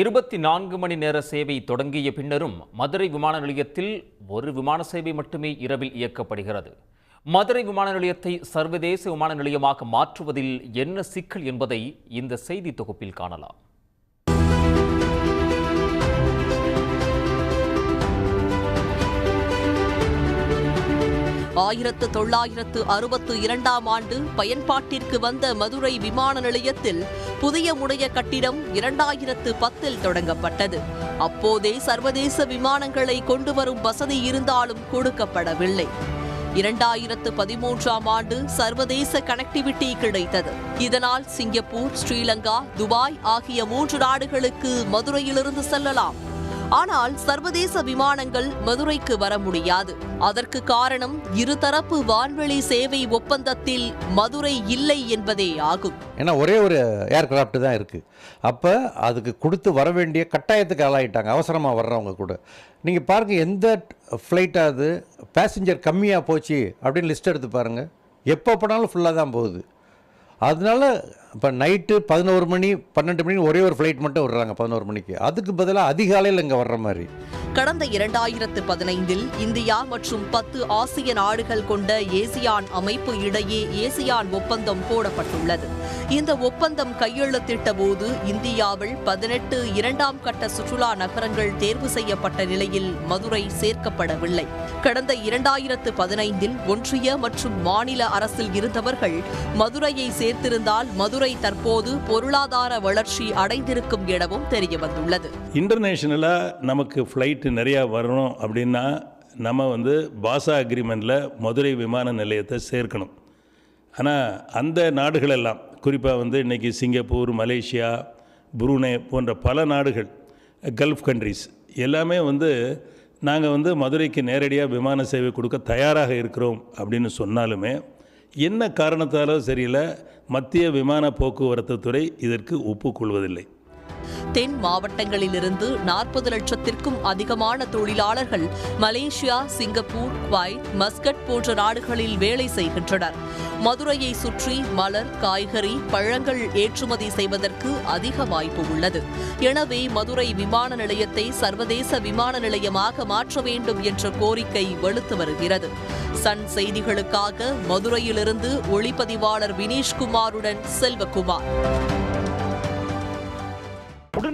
இருபத்தி நான்கு மணி நேர சேவை தொடங்கிய பின்னரும் மதுரை விமான நிலையத்தில் ஒரு விமான சேவை மட்டுமே இரவில் இயக்கப்படுகிறது. மதுரை விமான நிலையத்தை சர்வதேச விமான நிலையமாக மாற்றுவதில் என்ன சிக்கல் என்பதை இந்த செய்தி தொகுப்பில் காணலாம். ஆயிரத்து தொள்ளாயிரத்து அறுபத்து இரண்டாம் ஆண்டு பயன்பாட்டிற்கு வந்த மதுரை விமான நிலையத்தில் புதிய முனைய கட்டிடம் இரண்டாயிரத்து பத்தில் தொடங்கப்பட்டது. அப்போதே சர்வதேச விமானங்களை கொண்டு வரும் வசதி இருந்தாலும் கொடுக்கப்படவில்லை. இரண்டாயிரத்து பதிமூன்றாம் ஆண்டு சர்வதேச கனெக்டிவிட்டி கிடைத்தது. இதனால் சிங்கப்பூர் ஸ்ரீலங்கா துபாய் ஆகிய மூன்று நாடுகளுக்கு மதுரையிலிருந்து செல்லலாம். ஆனால் சர்வதேச விமானங்கள் மதுரைக்கு வர முடியாது. அதற்கு காரணம் இருதரப்பு வான்வெளி சேவை ஒப்பந்தத்தில் மதுரை இல்லை என்பதே ஆகும். ஏன்னா ஒரே ஒரு ஏர்கிராஃப்ட் தான் இருக்குது அப்போ அதுக்கு கொடுத்து வர வேண்டிய கட்டாயத்துக்கு ஆளாயிட்டாங்க. அவசரமாக வர்றவங்க கூட. நீங்கள் பாருங்கள் எந்த ஃப்ளைட்டாவது பேசஞ்சர் கம்மியாக போச்சு அப்படின்னு லிஸ்ட் எடுத்து பாருங்கள் எப்போ போனாலும் ஃபுல்லாக தான் போகுது. அதனால இப்போ நைட்டு பதினோரு மணி பன்னெண்டு மணி ஒரே ஒரு ஃப்ளைட் மட்டும் விடுறாங்க பதினோரு மணிக்கு. அதுக்கு பதிலாக அதிகாலையில் இங்கே வர்ற மாதிரி. கடந்த இரண்டாயிரத்து பதினைந்தில் இந்தியா மற்றும் பத்து ஆசிய நாடுகள் கொண்ட ஏசியான் அமைப்பு இடையே ஏசியான் ஒப்பந்தம் போடப்பட்டுள்ளது. இந்த ஒப்பந்தம் கையெழுத்திட்ட போது இந்தியாவில் பதினெட்டு இரண்டாம் கட்ட சுற்றுலா நகரங்கள் தேர்வு செய்யப்பட்ட நிலையில் மதுரை சேர்க்கப்படவில்லை. கடந்த இரண்டாயிரத்து பதினைந்தில் ஒன்றிய மற்றும் மாநில அரசில் இருந்தவர்கள் மதுரையை சேர்த்திருந்தால் மதுரை தற்போது பொருளாதார வளர்ச்சி அடைந்திருக்கும் எனவும் தெரியவந்துள்ளது. இன்டர்நேஷ்னலாக நமக்கு ஃப்ளைட்டு நிறையா வரணும் அப்படின்னா நம்ம வந்து பாசா அக்ரிமெண்ட்டில் மதுரை விமான நிலையத்தை சேர்க்கணும். ஆனால் அந்த நாடுகளெல்லாம் குறிப்பாக வந்து இன்றைக்கி சிங்கப்பூர் மலேசியா புரூனே போன்ற பல நாடுகள் கல்ஃப் கண்ட்ரிஸ் எல்லாமே வந்து நாங்கள் வந்து மதுரைக்கு நேரடியாக விமான சேவை கொடுக்க தயாராக இருக்கிறோம் அப்படின்னு சொன்னாலுமே என்ன காரணத்தாலோ சரியில்லை. மத்திய விமான போக்குவரத்து துறை இதற்கு ஒப்புக்கொள்வதில்லை. தென் மாவட்டங்களிலிருந்து நாற்பது லட்சத்திற்கும் அதிகமான தொழிலாளர்கள் மலேசியா சிங்கப்பூர் குவைத் மஸ்கட் போன்ற நாடுகளில் வேலை செய்கின்றனர். மதுரையை சுற்றி மலர் காய்கறி பழங்கள் ஏற்றுமதி செய்வதற்கு அதிக வாய்ப்பு உள்ளது. எனவே மதுரை விமான நிலையத்தை சர்வதேச விமான நிலையமாக மாற்ற வேண்டும் என்ற கோரிக்கை வலுத்து வருகிறது. சன் செய்திகளுக்காக மதுரையிலிருந்து ஒளிப்பதிவாளர் வினேஷ்குமாருடன் செல்வகுமார்.